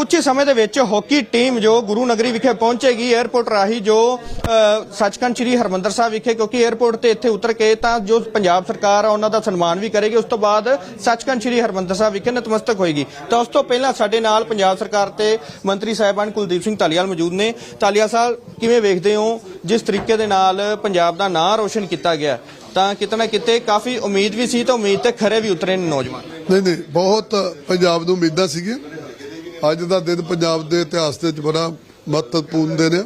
ਕੁਝ ਹੀ ਸਮੇਂ ਦੇ ਵਿੱਚ ਹਾਕੀ ਟੀਮ ਜੋ ਗੁਰੂ ਨਗਰੀ ਵਿਖੇ ਪਹੁੰਚੇਗੀ 에ਅਰਪੋਰਟ ਰਾਹੀਂ ਜੋ ਸੱਚਖੰਡ ਸ੍ਰੀ ਹਰਮੰਦਰ ਸਾਹਿਬ ਵਿਖੇ, ਕਿਉਂਕਿ 에ਅਰਪੋਰਟ ਤੇ ਇੱਥੇ ਉਤਰ ਕੇ ਤਾਂ ਜੋ ਪੰਜਾਬ ਸਰਕਾਰ ਆ, ਉਹਨਾਂ ਦਾ ਸਨਮਾਨ ਵੀ ਕਰੇਗੀ। ਉਸ ਤੋਂ ਬਾਅਦ ਸੱਚਖੰਡ ਸ੍ਰੀ ਹਰਮੰਦਰ ਸਾਹਿਬ ਵਿਖੇ ਨਤਮਸਤਕ ਹੋਏਗੀ। ਤਾਂ ਉਸ ਤੋਂ ਪਹਿਲਾਂ ਸਾਡੇ ਨਾਲ ਪੰਜਾਬ ਸਰਕਾਰ ਤੇ ਮੰਤਰੀ ਸਾਹਿਬਾਨ ਕੁਲਦੀਪ ਸਿੰਘ ਧਾਲੀਵਾਲ ਮੌਜੂਦ ਨੇ। ਧਾਲੀਵਾਲ ਸਾਹਿਬ, ਕਿਵੇਂ ਵੇਖਦੇ ਹੋ? ਜਿਸ ਤਰੀਕੇ ਦੇ ਨਾਲ ਪੰਜਾਬ ਦਾ ਨਾਂ ਰੋਸ਼ਨ ਕੀਤਾ ਗਿਆ, ਤਾਂ ਕਿਤੇ ਨਾ ਕਿਤੇ ਕਾਫੀ ਉਮੀਦ ਵੀ ਸੀ ਤਾਂ ਉਮੀਦ ਤੇ ਖਰੇ ਵੀ ਉਤਰੇ ਨੇ ਨੌਜਵਾਨ। ਨਹੀਂ ਨਹੀਂ, ਬਹੁਤ ਪੰਜਾਬ ਨੂੰ ਉਮੀਦਾਂ ਸੀਗੀਆਂ। ਅੱਜ ਦਾ ਦਿਨ ਪੰਜਾਬ ਦੇ ਇਤਿਹਾਸ ਦੇ ਵਿੱਚ ਬੜਾ ਮਹੱਤਵਪੂਰਨ ਦਿਨ ਹੈ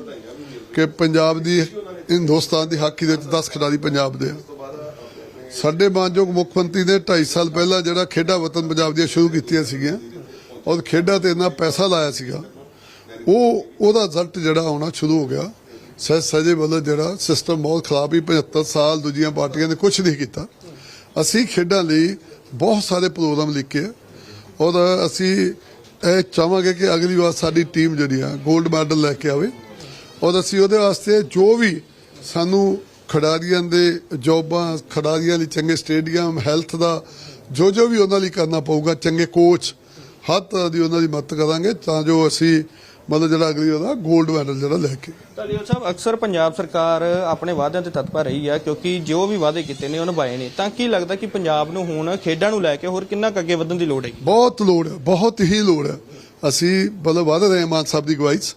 ਕਿ ਪੰਜਾਬ ਦੀ, ਹਿੰਦੁਸਤਾਨ ਦੀ ਹਾਕੀ ਦੇ ਵਿੱਚ 10 ਖਿਡਾਰੀ ਪੰਜਾਬ ਦੇ ਆ। ਸਾਡੇ ਮਾਨਯੋਗ ਮੁੱਖ ਮੰਤਰੀ ਨੇ 2.5 ਸਾਲ ਪਹਿਲਾਂ ਜਿਹੜਾ ਖੇਡਾਂ ਵਤਨ ਪੰਜਾਬ ਦੀਆਂ ਸ਼ੁਰੂ ਕੀਤੀਆਂ ਸੀਗੀਆਂ, ਔਰ ਖੇਡਾਂ ਤੇ ਇੰਨਾ ਪੈਸਾ ਲਾਇਆ ਸੀਗਾ, ਉਹ, ਉਹਦਾ ਰਿਜ਼ਲਟ ਜਿਹੜਾ ਆਉਣਾ ਸ਼ੁਰੂ ਹੋ ਗਿਆ। ਸਹਿ ਸਜੇ ਵੱਲੋਂ ਜਿਹੜਾ ਸਿਸਟਮ ਬਹੁਤ ਖਰਾਬ ਹੀ 75 ਸਾਲ ਦੂਜੀਆਂ ਪਾਰਟੀਆਂ ਨੇ ਕੁਝ ਨਹੀਂ ਕੀਤਾ। ਅਸੀਂ ਖੇਡਾਂ ਲਈ ਬਹੁਤ ਸਾਰੇ ਪ੍ਰੋਗਰਾਮ ਲਿਖੇ, ਔਰ ਅਸੀਂ ਇਹ ਚਾਹਾਂਗੇ ਕਿ ਅਗਲੀ ਵਾਰ ਸਾਡੀ ਟੀਮ ਜਿਹੜੀ ਆ 골ਡ ਮੈਡਲ ਲੈ ਕੇ ਆਵੇ। ਔਰ ਅਸੀਂ ਉਹਦੇ ਵਾਸਤੇ ਜੋ ਵੀ ਸਾਨੂੰ ਖਿਡਾਰੀਆਂ ਦੇ ਜੋਬਾਂ, ਖਿਡਾਰੀਆਂ ਲਈ ਚੰਗੇ ਸਟੇਡੀਅਮ ਹੈਲਥ ਦਾ, ਜੋ ਜੋ ਵੀ ਉਹਨਾਂ ਲਈ ਕਰਨਾ ਪਊਗਾ, ਚੰਗੇ ਕੋਚ ਹਰ ਤਰ੍ਹਾਂ ਦੀ ਉਹਨਾਂ ਦੀ ਮਦਦ ਕਰਾਂਗੇ ਤਾਂ ਜੋ ਅਸੀਂ ਮਤਲਬ ਜਿਹੜਾ ਅਗਲੀ ਉਹਦਾ 골ਡ ਮੈਡਲ ਜਿਹੜਾ ਲੈ ਕੇ। ਧਾਲੀਵਾਲ ਸਾਹਿਬ ਅਕਸਰ ਪੰਜਾਬ ਸਰਕਾਰ ਆਪਣੇ ਵਾਅਦਿਆਂ ਤੇ ਤਤਪਰ ਰਹੀ ਹੈ ਕਿਉਂਕਿ ਜੋ ਵੀ ਵਾਅਦੇ ਕੀਤੇ ਨੇ ਉਹ ਨਿਭਾਏ ਨੇ। ਤਾਂ ਕੀ ਲੱਗਦਾ ਕਿ ਪੰਜਾਬ ਨੂੰ ਹੁਣ ਖੇਡਾਂ ਨੂੰ ਲੈ ਕੇ ਹੋਰ ਕਿੰਨਾ ਕੁ ਅੱਗੇ ਵਧਣ ਦੀ ਲੋੜ ਹੈ ਬਹੁਤ ਲੋੜ ਹੈ ਬਹੁਤ ਹੀ ਲੋੜ ਹੈ। ਅਸੀਂ ਮਤਲਬ ਵਧ ਰਹੇ ਹਾਂ ਮਾਨ ਸਾਹਿਬ ਦੀ ਅਗਵਾਈ 'ਚ।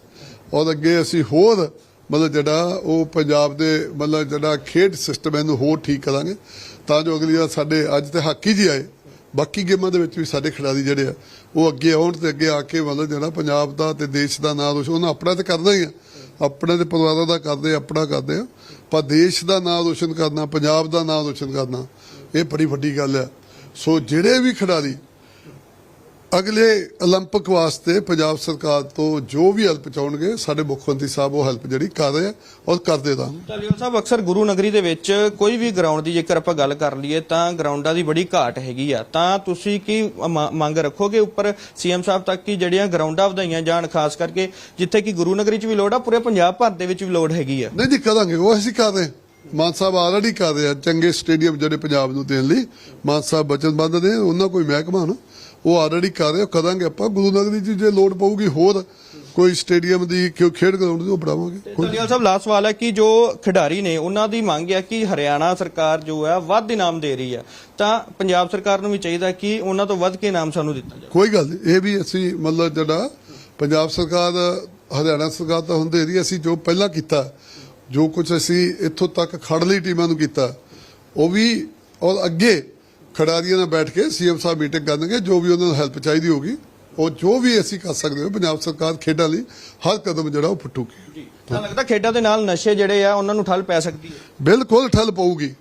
ਔਰ ਅੱਗੇ ਅਸੀਂ ਹੋਰ ਮਤਲਬ ਜਿਹੜਾ ਉਹ ਪੰਜਾਬ ਦੇ ਮਤਲਬ ਜਿਹੜਾ ਖੇਡ ਸਿਸਟਮ ਇਹਨੂੰ ਹੋਰ ਠੀਕ ਕਰਾਂਗੇ। ਤਾਂ ਜੋ ਅਗਲੀ ਵਾਰ ਸਾਡੇ ਅੱਜ ਤੇ ਹਾਕੀ ਜੀ ਆਏ ਬਾਕੀ ਗੇਮਾਂ ਦੇ ਵਿੱਚ ਵੀ ਸਾਡੇ ਖਿਡਾਰੀ ਜਿਹੜੇ ਆ, ਉਹ ਅੱਗੇ ਆਉਣ ਤੇ ਅੱਗੇ ਆ ਕੇ ਮਤਲਬ ਜਿਹੜਾ ਪੰਜਾਬ ਦਾ ਤੇ ਦੇਸ਼ ਦਾ ਨਾਮ ਰੋਸ਼ਨ, ਉਹਨਾਂ ਆਪਣਾ ਤੇ ਕਰਨਾ ਹੀ ਆ। ਆਪਣੇ ਤੇ ਪਰਿਵਾਰਾਂ ਦਾ ਕਰਦੇ ਆਪਣਾ ਕਰਦੇ ਆ। ਪਰ ਦੇਸ਼ ਦਾ ਨਾਮ ਰੋਸ਼ਨ ਕਰਨਾ, ਪੰਜਾਬ ਦਾ ਨਾਮ ਰੋਸ਼ਨ ਕਰਨਾ, ਇਹ ਬੜੀ ਵੱਡੀ ਗੱਲ ਹੈ ਸੋ ਜਿਹੜੇ ਵੀ ਖਿਡਾਰੀ ਅਗਲੇ 올림픽 ਵਾਸਤੇ ਪੰਜਾਬ ਸਰਕਾਰ ਤੋਂ ਜੋ ਵੀ ਹੈਲਪ ਚਾਹਣਗੇ ਸਾਡੇ ਮੁੱਖ ਮੰਤਰੀ ਸਾਹਿਬ ਉਹ ਹੈਲਪ ਜਿਹੜੀ ਕਰ ਰਹੇ ਆ ਔਰ ਕਰਦੇ ਤਾਂ ਧਾਲੀਵਾਲ ਸਾਹਿਬ ਅਕਸਰ ਗੁਰੂ ਨਗਰੀ ਦੇ ਵਿੱਚ ਕੋਈ ਵੀ ਗਰਾਊਂਡ ਦੀ ਜੇਕਰ ਆਪਾਂ ਗੱਲ ਕਰ ਲਈਏ ਤਾਂ ਗਰਾਊਂਡਾਂ ਦੀ ਬੜੀ ਘਾਟ ਹੈਗੀ ਆ ਤਾਂ ਤੁਸੀਂ ਕੀ ਮ- ਮੰਗ ਰੱਖੋਗੇ ਉੱਪਰ ਸੀਐਮ ਸਾਹਿਬ ਤੱਕ ਕਿ ਜਿਹੜੀਆਂ ਗਰਾਊਂਡਾਂ ਵਧਾਈਆਂ ਜਾਣ ਖਾਸ ਕਰਕੇ ਜਿੱਥੇ ਕਿ ਗੁਰੂ ਨਗਰੀ 'ਚ ਵੀ ਲੋੜ ਆ ਪੂਰੇ ਪੰਜਾਬ ਭਰ ਦੇ ਵਿੱਚ ਵੀ ਲੋੜ ਹੈਗੀ ਆ ਨਹੀਂ ਜੀ ਕਰਾਂਗੇ ਉਹ ਅਸੀਂ ਕਰ ਰਹੇ ਹਾਂ। ਮਾਨ ਸਾਹਿਬ ਆਲਰੇਡੀ ਕਰ ਰਹੇ ਆ ਚੰਗੇ ਸਟੇਡੀਅਮ ਜਿਹੜੇ ਪੰਜਾਬ ਨੂੰ ਦੇਣ ਲਈ। ਮਾਨ ਸਾਹਿਬ ਬਚਨਬੰਦ ਨੇ ਉਹਨਾਂ ਕੋਈ ਮਹਿਕਮਾ ਨਾ ਉਹ ਆਲਰੇਡੀ ਕਰ ਰਹੇ ਕਰਾਂਗੇ ਆਪਾਂ। ਗੁਰੂ ਨਗਰੀ 'ਚ ਜੇ ਲੋੜ ਪਊਗੀ ਹੋਰ ਕੋਈ ਸਟੇਡੀਅਮ ਦੀ ਕਿਉਂ ਖੇਡ ਗਰਾਊਂਡ ਦੀ ਉਹ ਬਣਾਵਾਂਗੇ। ਧਾਲੀਵਾਲ ਸਾਹਿਬ ਲਾਸਟ ਸਵਾਲ ਹੈ ਕਿ ਜੋ ਖਿਡਾਰੀ ਨੇ ਉਹਨਾਂ ਦੀ ਮੰਗ ਹੈ ਕਿ ਹਰਿਆਣਾ ਸਰਕਾਰ ਜੋ ਹੈ ਵੱਧ ਇਨਾਮ ਦੇ ਰਹੀ ਹੈ। ਤਾਂ ਪੰਜਾਬ ਸਰਕਾਰ ਨੂੰ ਵੀ ਚਾਹੀਦਾ ਕਿ ਉਹਨਾਂ ਤੋਂ ਵੱਧ ਕੇ ਇਨਾਮ ਸਾਨੂੰ ਦਿੱਤਾ ਜਾਵੇ। ਕੋਈ ਗੱਲ ਇਹ ਵੀ ਅਸੀਂ ਮਤਲਬ ਜਿਹੜਾ ਪੰਜਾਬ ਸਰਕਾਰ ਹਰਿਆਣਾ ਸਰਕਾਰ ਤਾਂ ਹੁੰਦੇ ਰਹੀ ਅਸੀਂ ਜੋ ਪਹਿਲਾਂ ਕੀਤਾ ਜੋ ਕੁਝ ਅਸੀਂ ਇੱਥੋਂ ਤੱਕ ਖੜ ਲਈ ਟੀਮਾਂ ਨੂੰ ਕੀਤਾ ਉਹ ਵੀ ਔਰ ਅੱਗੇ ਖਿਡਾਰੀਆਂ ਨਾਲ ਬੈਠ ਕੇ ਸੀਐਮ ਸਾਹਿਬ ਮੀਟਿੰਗ ਕਰਨਗੇ ਜੋ ਵੀ ਉਹਨਾਂ ਨੂੰ ਹੈਲਪ ਚਾਹੀਦੀ ਹੋਗੀ ਉਹ ਜੋ ਵੀ ਅਸੀਂ ਕਰ ਸਕਦੇ ਹਾਂ ਪੰਜਾਬ ਸਰਕਾਰ ਖੇਡਾਂ ਲਈ ਹਰ ਕਦਮ ਜਿਹੜਾ ਉਹ ਪੁੱਟੂਗੀ ਤਾਂ ਲੱਗਦਾ ਖੇਡਾਂ ਦੇ ਨਾਲ ਨਸ਼ੇ ਜਿਹੜੇ ਆ ਉਹਨਾਂ ਨੂੰ ਠੱਲ ਪੈ ਸਕਦੀ ਹੈ। ਬਿਲਕੁਲ ਠੱਲ ਪਊਗੀ।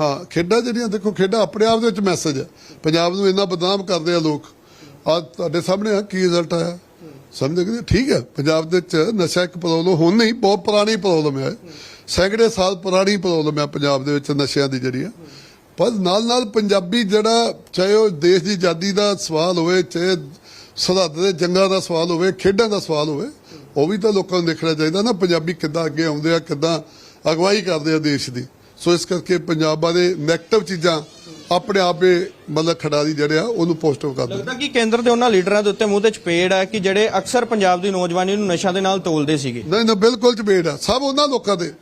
ਹਾਂ ਖੇਡਾਂ ਜਿਹੜੀਆਂ ਦੇਖੋ ਖੇਡਾਂ ਆਪਣੇ ਆਪ ਦੇ ਵਿੱਚ ਮੈਸੇਜ ਹੈ। ਪੰਜਾਬ ਨੂੰ ਇੰਨਾ ਬਦਨਾਮ ਕਰਦੇ ਆ ਲੋਕ। ਆ ਤੁਹਾਡੇ ਸਾਹਮਣੇ ਆ ਕੀ ਰਿਜ਼ਲਟ ਆਇਆ? ਸਮਝ ਕਿ ਠੀਕ ਹੈ। ਪੰਜਾਬ ਦੇ ਵਿੱਚ ਨਸ਼ਾ ਇੱਕ ਪ੍ਰੋਬਲਮ ਹੁਣ ਨਹੀਂ, ਬਹੁਤ ਪੁਰਾਣੀ ਪ੍ਰੋਬਲਮ ਹੈ। ਸੈਂਕੜੇ ਸਾਲ ਪੁਰਾਣੀ ਪ੍ਰੋਬਲਮ ਹੈ ਪੰਜਾਬ ਦੇ ਵਿੱਚ ਨਸ਼ਿਆਂ ਦੀ ਜਿਹੜੀ ਆ ਪਰ ਨਾਲ ਨਾਲ ਪੰਜਾਬੀ ਜਿਹੜਾ, ਚਾਹੇ ਉਹ ਦੇਸ਼ ਦੀ ਆਜ਼ਾਦੀ ਦਾ ਸਵਾਲ ਹੋਵੇ, ਚਾਹੇ ਸਰਹੱਦ ਦੇ ਜੰਗਾਂ ਦਾ ਸਵਾਲ ਹੋਵੇ, ਖੇਡਾਂ ਦਾ ਸਵਾਲ ਹੋਵੇ, ਉਹ ਵੀ ਤਾਂ ਲੋਕਾਂ ਨੂੰ ਦੇਖਣਾ ਚਾਹੀਦਾ ਨਾ, ਪੰਜਾਬੀ ਕਿੱਦਾਂ ਅੱਗੇ ਆਉਂਦੇ ਆ, ਕਿੱਦਾਂ ਅਗਵਾਈ ਕਰਦੇ ਆ ਦੇਸ਼ ਦੀ। ਸੋ ਇਸ ਕਰਕੇ ਪੰਜਾਬਾਂ ਦੇ ਨੈਗੇਟਿਵ ਚੀਜ਼ਾਂ ਆਪਣੇ ਆਪੇ ਮਤਲਬ ਖਿਡਾਰੀ ਜਿਹੜੇ ਆ ਉਹਨੂੰ ਪੋਜ਼ਿਟਿਵ ਕਰਦੇ ਲੱਗਦਾ ਕਿ ਕੇਂਦਰ ਦੇ ਉਹਨਾਂ ਲੀਡਰਾਂ ਦੇ ਉੱਤੇ ਮੂੰਹ ਤੇ ਚਪੇੜ ਹੈ ਕਿ ਜਿਹੜੇ ਅਕਸਰ ਪੰਜਾਬ ਦੀ ਨੌਜਵਾਨੀ ਨੂੰ ਨਸ਼ਿਆਂ ਦੇ ਨਾਲ ਤੋਲਦੇ ਸੀਗੇ। ਨਹੀਂ ਨਹੀਂ ਬਿਲਕੁਲ ਚਪੇੜ ਆ। ਸਭ ਉਹਨਾਂ ਲੋਕਾਂ ਦੇ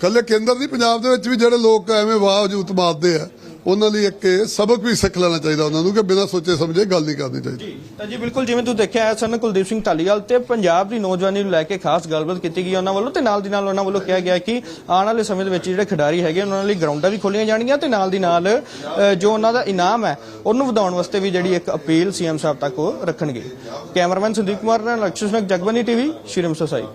ਕੱਲੇ ਕੇਂਦਰ ਦੀ ਪੰਜਾਬ ਦੇ ਵਿੱਚ ਵੀ ਜਿਹੜੇ ਲੋਕ ਐਵੇਂ ਵਾਹ ਜੂਤ ਮਾਰਦੇ ਆ। ਉਹਨਾਂ ਲਈ ਇੱਕ ਸਬਕ ਵੀ ਸਿੱਖ ਲੈਣਾ ਚਾਹੀਦਾ ਉਹਨਾਂ ਨੂੰ ਕਿ ਬਿਨਾਂ ਸੋਚੇ ਸਮਝੇ ਗੱਲ ਨਹੀਂ ਕਰਨੀ ਚਾਹੀਦੀ। ਤਾਂ ਜੀ, ਬਿਲਕੁਲ ਜਿਵੇਂ ਤੁਸੀਂ ਦੇਖਿਆ ਹੈ, ਸਨ ਕੁਲਦੀਪ ਸਿੰਘ ਢਾਲੀਵਾਲ ਤੇ ਪੰਜਾਬ ਦੀ ਨੌਜਵਾਨੀ ਨੂੰ ਲੈ ਕੇ ਖਾਸ ਗੱਲਬਾਤ ਕੀਤੀ ਗਈ ਉਹਨਾਂ ਵੱਲੋਂ ਤੇ ਨਾਲ ਦੀ ਨਾਲ ਉਹਨਾਂ ਵੱਲੋਂ ਕਿਹਾ ਗਿਆ ਕਿ ਆਉਣ ਵਾਲੇ ਸਮੇਂ ਦੇ ਵਿੱਚ ਜਿਹੜੇ ਖਿਡਾਰੀ ਹੈਗੇ, ਉਹਨਾਂ ਲਈ ਗਰਾਊਂਡਾਂ ਵੀ ਖੋਲੀਆਂ ਜਾਣਗੀਆਂ ਤੇ ਨਾਲ ਦੀ ਨਾਲ ਜੋ ਉਹਨਾਂ ਦਾ ਇਨਾਮ ਹੈ, ਉਹਨੂੰ ਵਧਾਉਣ ਵਾਸਤੇ ਵੀ ਜਿਹੜੀ ਇੱਕ ਅਪੀਲ ਸੀਐਮ ਸਾਹਿਬ ਤੱਕ ਉਹ ਰੱਖਣਗੇ। ਕੈਮਰਾਮੈਨ ਸੰਦੀਪ ਕੁਮਾਰ ਨਾਲ ਲਕਸ਼ਮਣ ਜਗਬਨੀ ਟੀਵੀ ਸ਼੍ਰੀ ਮੁਕਤਸਰ